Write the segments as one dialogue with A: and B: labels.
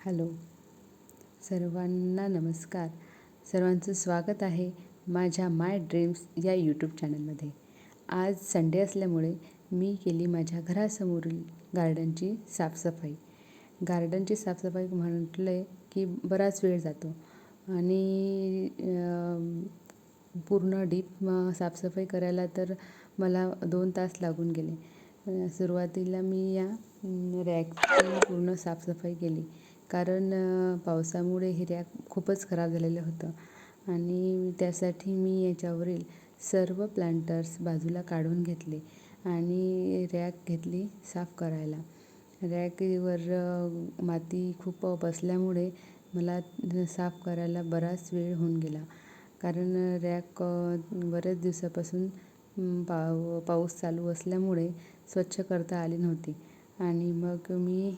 A: Hello. सर्वांना नमस्कार. सर्वांचं स्वागत आहे माझ्या माय ड्रीम्स या यूट्यूब चॅनलमध्ये. आज संडे असल्यामुळे मी केली माझ्या घरासमोरील गार्डनची साफसफाई. गार्डनची साफसफाई म्हटलं की बराच वेळ जातो आणि पूर्ण डीप साफसफाई करायला तर मला दोन तास लागून गेले. सुरुवातीला मी या रॅकची पूर्ण साफसफाई केली. कारण पावसामुळे हे रॅक खूपच खराब झालेलं होतं. आणि त्यासाठी मी याच्यावरील सर्व प्लांटर्स बाजूला काढून घेतले आणि रॅक घेतली साफ करायला. रॅकवर माती खूप बसल्यामुळे मला साफ करायला बराच वेळ होऊन गेला. कारण रॅक बऱ्याच दिवसापासून पाव पाऊस चालू असल्यामुळे स्वच्छ करता आली नव्हती. आणि मग मी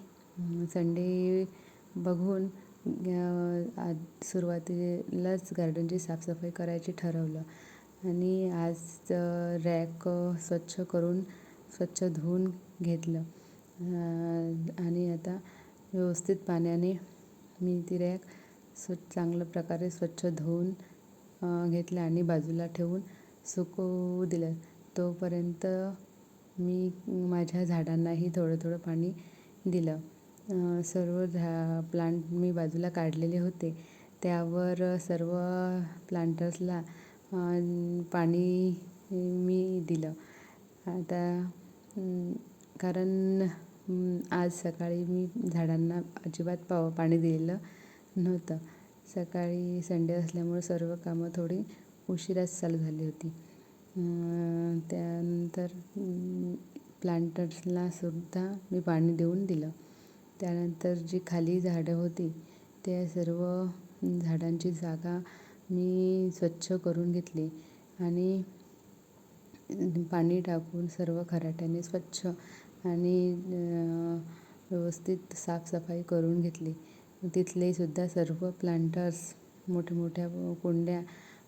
A: संडे बघून आज सुरुवातीलाच गार्डनची साफसफाई करायची ठरवलं. आणि आज रॅक स्वच्छ करून स्वच्छ धुवून घेतलं. आणि आता व्यवस्थित पाण्याने मी ती रॅक स्व चांगल्या प्रकारे स्वच्छ धुवून घेतलं आणि बाजूला ठेवून सुकवू दिलं. तोपर्यंत मी माझ्या झाडांनाही थोडं थोडं पाणी दिलं. सर्व झा प्लांट मी बाजूला काढलेले होते. त्यावर सर्व प्लांटर्सला पाणी मी दिलं. आता कारण आज सकाळी मी झाडांना अजिबात पाव पाणी दिलेलं नव्हतं. सकाळी संडे असल्यामुळे सर्व कामं थोडी उशिराच चालू झाली होती. त्यानंतर प्लांटर्सला सुद्धा मी पाणी देऊन दिलं. त्यानंतर जी खाली झाडं होती त्या सर्व झाडांची जागा मी स्वच्छ करून घेतली आणि पाणी टाकून सर्व खराट्याने स्वच्छ आणि व्यवस्थित साफसफाई करून घेतली. तिथले सुद्धा सर्व प्लांटर्स मोठ्या मोठ्या कुंड्या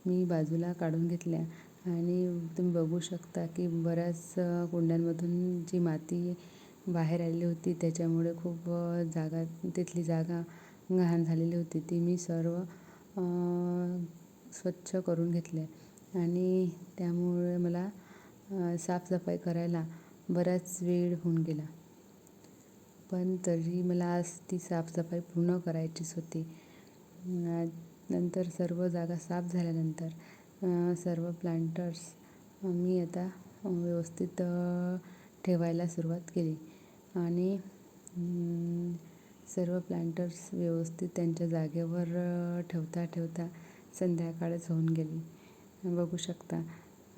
A: मी बाजूला काढून घेतल्या. आणि तुम्ही बघू शकता की बऱ्याच कुंड्यांमधून जी माती बाहेर आलेली होती. त्याच्यामुळे खूप जागा तिथली जागा घाण झालेली होती. ती मी सर्व स्वच्छ करून घेतले. आणि त्यामुळे मला साफसफाई करायला बराच वेळ होऊन गेला. पण तरी मला आज ती साफसफाई पूर्ण करायचीच होती. नंतर सर्व जागा साफ झाल्यानंतर सर्व प्लांटर्स मी आता व्यवस्थित ठेवायला सुरुवात केली. आणि सर्व प्लांटर्स व्यवस्थित त्यांच्या जागेवर ठेवता ठेवता संध्याकाळच होऊन गेली. बघू शकता.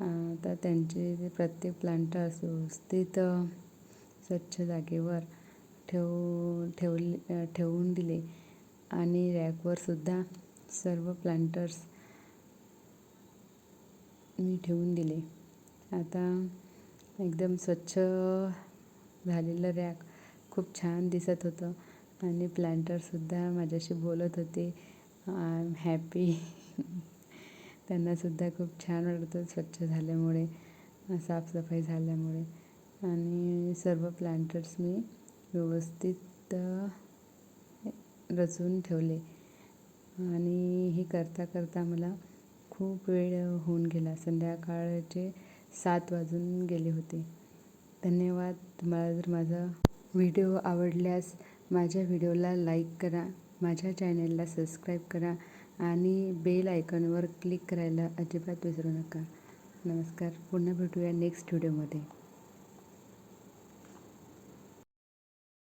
A: आता त्यांचे प्रत्येक प्लांटर्स व्यवस्थित स्वच्छ जागेवर ठेवू ठेवले ठेवून दिले. आणि रॅकवर सुद्धा सर्व प्लांटर्स मी ठेवून दिले. आता एकदम स्वच्छ झालेलं रॅक खूप छान दिसत होतं. आणि प्लांटरसुद्धा माझ्याशी बोलत होते. आय एम हॅपी त्यांनासुद्धा खूप छान वाटतं स्वच्छ झाल्यामुळे साफसफाई झाल्यामुळे. आणि सर्व प्लांटर्स मी व्यवस्थित रचून ठेवले. आणि हे करता करता मला खूप वेळ होऊन गेला. संध्याकाळचे सात वाजून गेले होते. धन्यवाद. तुम्हाला जर माझा व्हिडिओ आवडल्यास माझ्या व्हिडिओला लाईक करा माझ्या चॅनलला सबस्क्राईब करा आणि बेल आयकॉनवर क्लिक करायला अजिबात विसरू नका. नमस्कार. पुन्हा भेटूया नेक्स्ट व्हिडिओमध्ये.